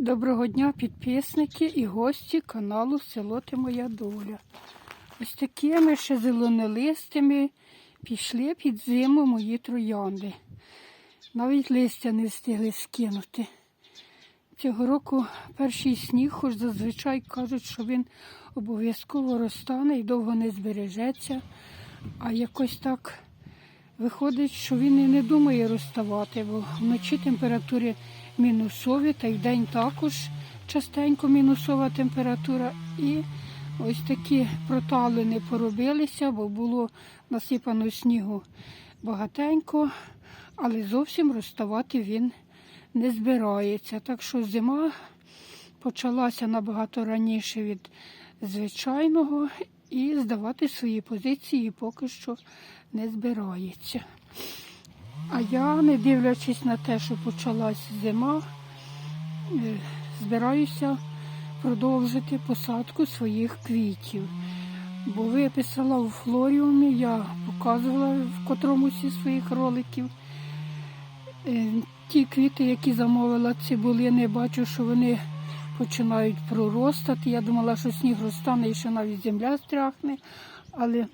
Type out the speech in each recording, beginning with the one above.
Доброго дня, підписники і гості каналу Село Ти Моя Доля. Ось такими ще зеленолистими пішли під зиму мої троянди. Навіть листя не встигли скинути. Цього року перший сніг, хоч зазвичай кажуть, що він обов'язково розтане і довго не збережеться. А якось так виходить, що він і не думає розставати, бо вночі температури мінусові, та й вдень також частенько мінусова температура. І ось такі проталини поробилися, бо було насипано снігу багатенько, але зовсім розставати він не збирається. Так що зима почалася набагато раніше від звичайного і здавати свої позиції поки що не збирається. А я, не дивлячись на те, що почалась зима, е, збираюся продовжити посадку своїх квітів. Бо виписала у флоріумі, я показувала в котромусь із своїх роликів. Е, Ті квіти, які замовила цибулини, бачу, що вони починають проростати. Я думала, що сніг розтане і що навіть земля стряхне, але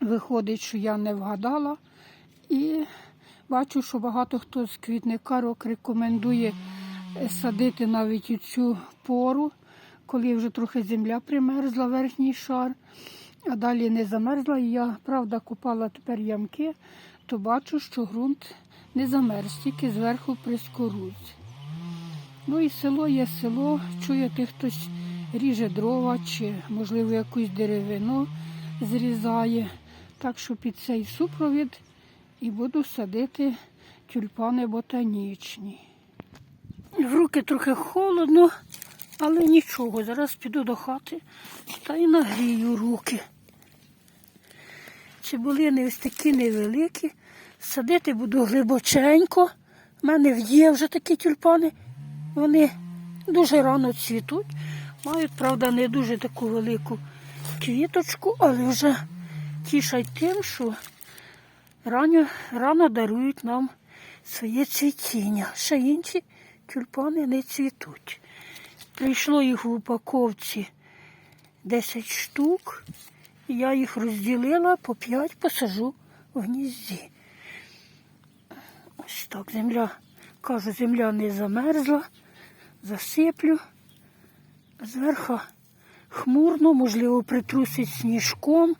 виходить, що я не вгадала. І бачу, що багато хто з квітникарок рекомендує садити навіть у цю пору, коли вже трохи земля примерзла, верхній шар, а далі не замерзла. І я, правда, купала тепер ямки, то бачу, що ґрунт не замерз, тільки зверху прискоруть. Ну і село є село, чуєте, хтось ріже дрова чи, можливо, якусь деревину зрізає. Так що під цей супровід і буду садити тюльпани ботанічні. В руки трохи холодно, але нічого. Зараз піду до хати та й нагрію руки. Цибулини ось такі невеликі. Садити буду глибоченько. У мене є вже такі тюльпани. Вони дуже рано цвітуть. Мають, правда, не дуже таку велику квіточку, але вже тішать тим, що рано, рано дарують нам своє цвітіння. Ще інші тюльпани не цвітуть. Прийшло їх в упаковці 10 штук. Я їх розділила по 5 посажу в гнізді. Ось так земля, кажу, земля не замерзла, засиплю. Зверху хмурно, можливо, притрусить сніжком.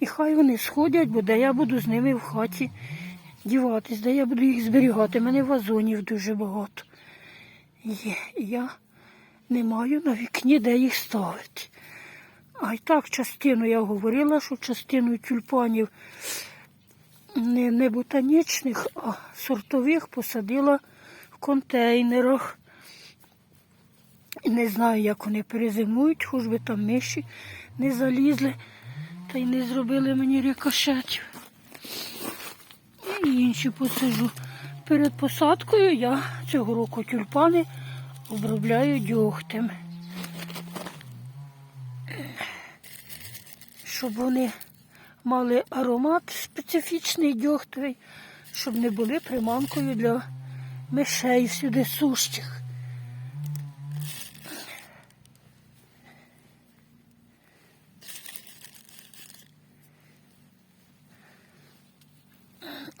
І хай вони сходять, бо де я буду з ними в хаті діватись, де я буду їх зберігати. У мене вазонів дуже багато. Є. Я не маю на вікні, де їх ставити. А й так частину я говорила, що частину тюльпанів не, не ботанічних, а сортових посадила в контейнерах. Не знаю, як вони перезимують, хоч би там миші не залізли та й не зробили мені рикошетів. І інші посажу. Перед посадкою я цього року тюльпани обробляю дьогтем. Щоб вони мали аромат специфічний дьогтовий, щоб не були приманкою для мишей сюди сущих.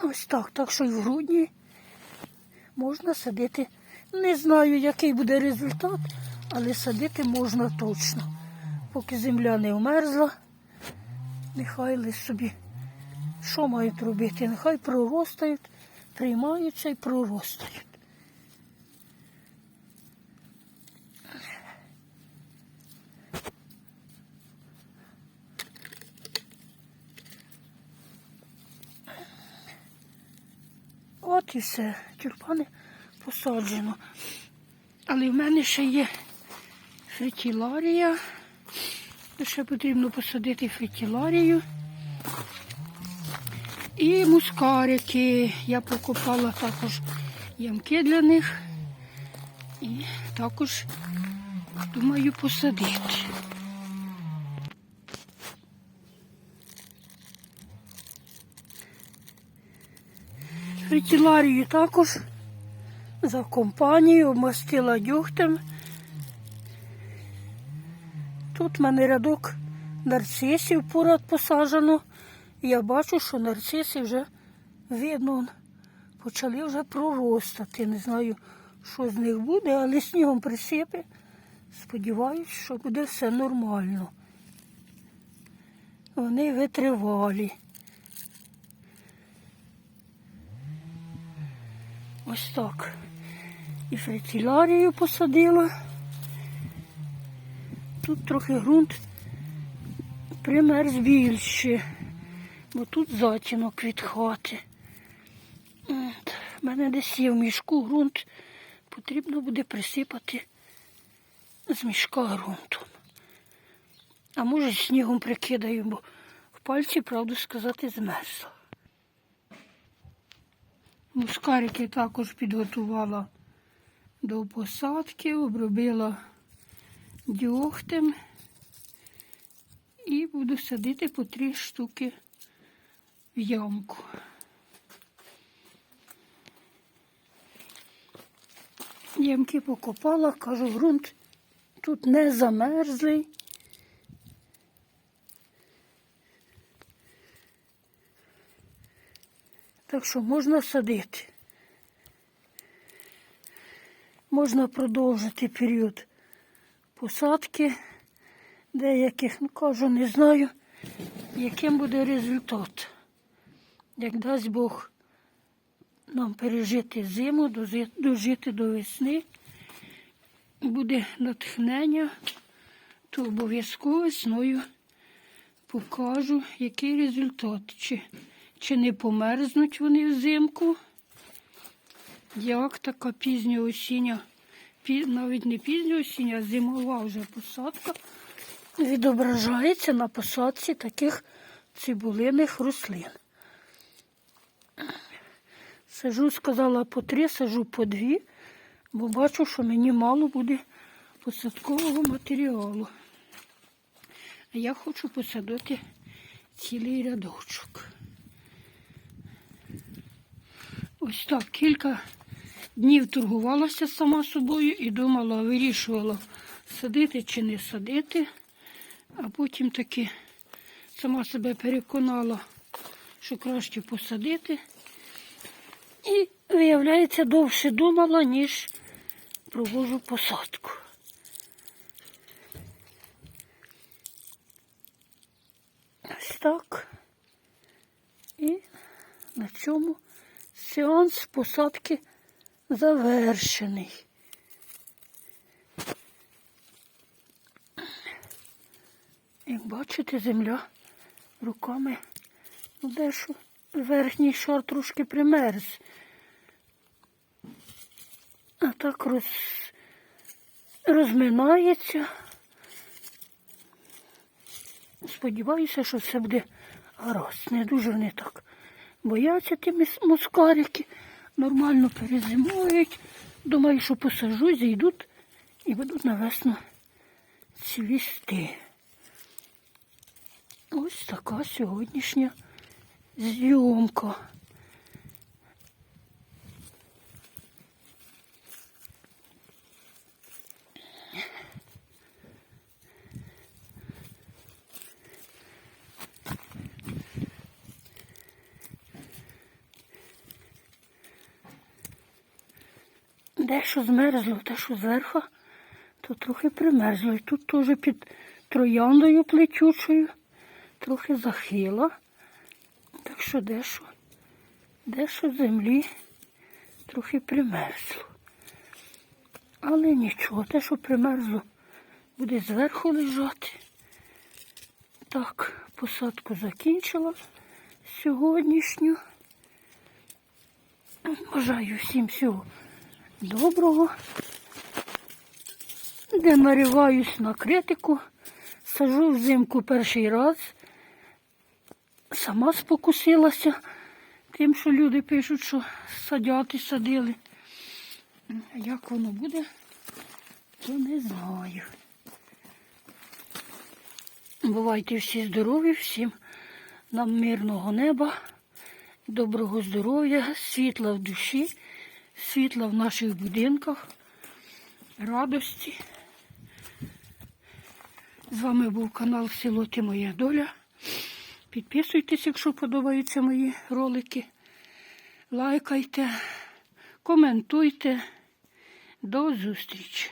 Ось так. Так що і в грудні можна садити. Не знаю, який буде результат, але садити можна точно. Поки земля не вмерзла, нехай лише собі що мають робити? Нехай проростають, приймаються і проростають. Все, тюльпани посаджено. Але в мене ще є фритіларія. Ще потрібно посадити фритіларію. І мускарики. Я покупала також ямки для них. І також думаю посадити. Фритіларію також за компанію, обмастила дюхтем. Тут в мене рядок нарцисів поряд посаджено. Я бачу, що нарциси вже видно, почали вже проростати. Не знаю, що з них буде, але снігом присипе. Сподіваюсь, що буде все нормально. Вони витривалі. Ось так. І фритілярію посадила. Тут трохи ґрунт примерз більше, бо тут затінок від хати. От. В мене десь є в мішку ґрунт. Потрібно буде присипати з мішка ґрунтом. А може снігом прикидаю, бо в пальці, правду сказати, змерзло. Мускарики також підготувала до посадки, обробила дьогтем і буду садити по три штуки в ямку. Ямки покопала, кажу, ґрунт тут не замерзлий. Так що можна садити. Можна продовжити період посадки деяких, ну кажу, не знаю, яким буде результат. Як дасть Бог нам пережити зиму, дожити до весни, буде натхнення, то обов'язково весною покажу, який результат. Чи, чи не померзнуть вони взимку, як така пізня осіння, навіть не пізня осіння, а зимова вже посадка відображається на посадці таких цибулиних рослин. Сажу, сказала по три, сажу по дві, бо бачу, що мені мало буде посадкового матеріалу. А я хочу посадити цілий рядочок. Ось так кілька днів торгувалася сама собою і думала, вирішувала, садити чи не садити, а потім таки сама себе переконала, що краще посадити. І, виявляється, довше думала, ніж провожу посадку. Ось так. І на цьому сеанс посадки завершений. Як бачите, земля руками ну, дещо верхній шар трошки примерз. А так роз... розминається. Сподіваюся, що все буде гаразд. Не дуже вони так бояться ті москарики. Нормально перезимують. Думаю, що посажу, зійдуть і будуть на весну цвісти. Ось така сьогоднішня зйомка. Дещо змерзло, те, що зверху, то трохи примерзло. І тут теж під трояндою плетючою, трохи захила. Так що дещо, дещо землі трохи примерзло. Але нічого, те, що примерзло, буде зверху лежати. Так, посадку закінчила сьогоднішню. Бажаю всім всього доброго. Де нариваюсь на критику, сажу взимку перший раз. Сама спокусилася тим, що люди пишуть, що садять і садили. Як воно буде, то не знаю. Бувайте всі здорові, всім нам мирного неба, доброго здоров'я, світла в душі, світла в наших будинках, радості. З вами був канал Село Ти Моя Доля. Підписуйтесь, якщо подобаються мої ролики. Лайкайте, коментуйте. До зустрічі!